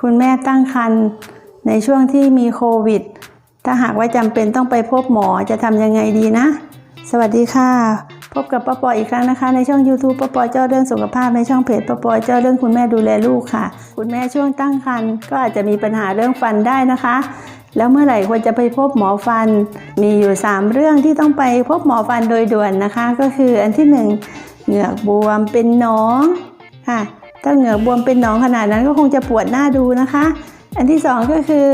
คุณแม่ตั้งครรภ์ในช่วงที่มีโควิด ถ้าหากว่าจำเป็นต้องไปพบหมอจะทำยังไงดีนะ สวัสดีค่ะ พบกับป้าปออีกครั้งนะคะ ในช่อง YouTube ป้าปอเจ้าเรื่องสุขภาพในช่องเพจป้าปอเจ้าเรื่องคุณแม่ดูแลลูกค่ะ คุณแม่ช่วงตั้งครรภ์ก็อาจจะมีปัญหาเรื่องฟันได้นะคะ แล้วเมื่อไหร่ควรจะไปพบหมอฟัน มีอยู่ 3 เรื่องที่ต้องไปพบหมอฟันโดยด่วนนะคะ ก็คืออันที่หนึ่งเหงือกบวมเป็นหนองค่ะ ถ้าเหงือกบวมเป็นหนองขนาดนั้นก็คงจะปวดหน้าดูนะคะ อันที่สองก็คือ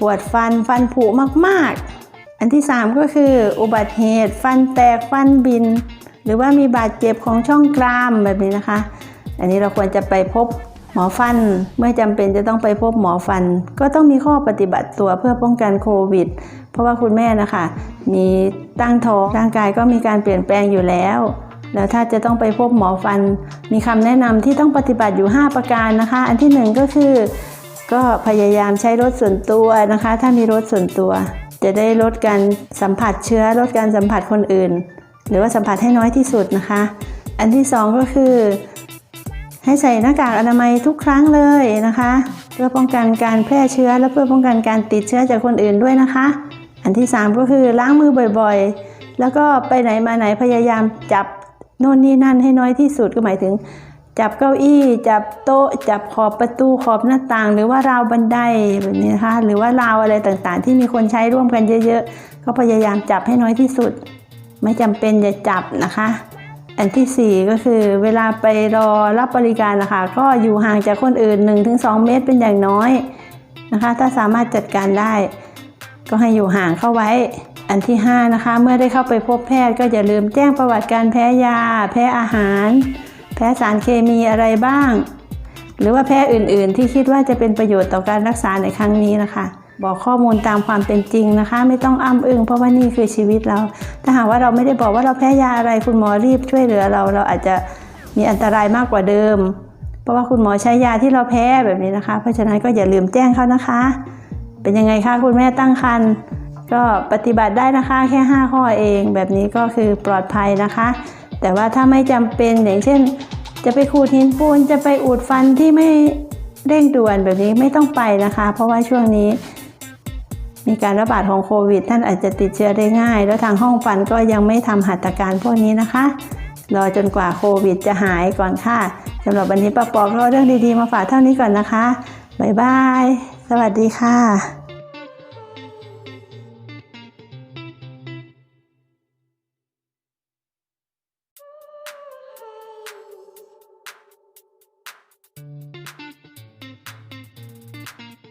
ปวดฟันฟันผุมากๆ อันที่สามก็คือ อุบัติเหตุ ฟันแตกฟันบิน หรือว่ามีบาดเจ็บของช่องกรามแบบนี้นะคะ อันนี้เราควรจะไปพบหมอฟันเมื่อจำเป็นจะต้องไปพบหมอฟัน ก็ต้องมีข้อปฏิบัติตัวเพื่อป้องกันโควิด เพราะว่าคุณแม่นะคะ มีตั้งท้องร่างกายก็มีการเปลี่ยนแปลงอยู่แล้ว แล้วถ้าจะต้องไปพบหมอฟัน มีคำแนะนำที่ต้องปฏิบัติอยู่ 5 ประการนะคะ อันที่หนึ่งก็คือ ก็พยายามใช้รถส่วนตัวนะคะ ถ้ามีรถส่วนตัว จะได้ลดการสัมผัสเชื้อลดการสัมผัสคนอื่น หรือว่าสัมผัสให้น้อยที่สุดนะคะ อันที่สองก็คือ ให้ใส่หน้ากากอนามัยทุกครั้งเลยนะคะ เพื่อป้องกันการแพร่เชื้อและเพื่อป้องกันการติดเชื้อจากคนอื่นด้วยนะคะ อันที่สามก็คือล้างมือบ่อยๆ แล้วก็ไปไหนมาไหนพยายามจับ โน่นนี่นั่นให้น้อยที่สุดก็หมายถึง จับเก้าอี้ จับโต๊ะ จับขอบประตูขอบหน้าต่าง หรือว่าราวบันไดแบบนี้นะคะหรือว่าราวอะไรต่างๆ ที่มีคนใช้ร่วมกันเยอะๆก็พยายามจับให้น้อยที่สุด ไม่จำเป็นอย่าจับนะคะ อันที่ 4 ก็คือเวลาไปรอรับบริการนะคะก็อยู่ห่างจากคนอื่น 1-2 เมตรเป็นอย่างน้อยนะคะ ถ้าสามารถจัดการได้ ก็ให้อยู่ห่างเข้าไว้ อันที่ 5 นะคะ เมื่อได้เข้าไปพบแพทย์ก็อย่าลืมแจ้งประวัติการแพ้ยา แพ้อาหาร แพ้สารเคมีอะไรบ้าง หรือว่าแพ้อื่นๆ ที่คิดว่าจะเป็นประโยชน์ต่อการรักษาในครั้งนี้นะคะ บอกข้อมูลตามความเป็นจริงนะคะ ไม่ต้องอ้ำอึ้งเพราะว่านี่คือชีวิตเรา ถ้าหากว่าเราไม่ได้บอกว่าเราแพ้ยาอะไรคุณหมอรีบช่วยเหลือเรา เราอาจจะมีอันตรายมากกว่าเดิม เพราะว่าคุณหมอใช้ยาที่เราแพ้แบบนี้นะคะ เพราะฉะนั้นก็อย่าลืมแจ้งเขานะคะ เป็นยังไงคะคุณแม่ตั้งครรภ์ ก็ปฏิบัติได้นะคะแค่ 5 ข้อเองแบบนี้ก็คือปลอดภัยนะคะ แต่ว่าถ้าไม่จำเป็นอย่างเช่น จะไปขูดหินปูนจะไปอุดฟันที่ไม่เร่งด่วนแบบนี้ไม่ต้องไปนะคะ เพราะว่าช่วงนี้ มีการระบาดของโควิด ท่านอาจจะติดเชื้อได้ง่าย แล้วทางห้องฟันก็ยังไม่ทำหัตถการพวกนี้นะคะรอจนกว่าโควิดจะหายก่อนค่ะสำหรับวันนี้ป้าปอก็เอเรื่องดีๆมาฝากเท่านี้ก่อนนะคะบ๊ายบาย สวัสดีค่ะ ค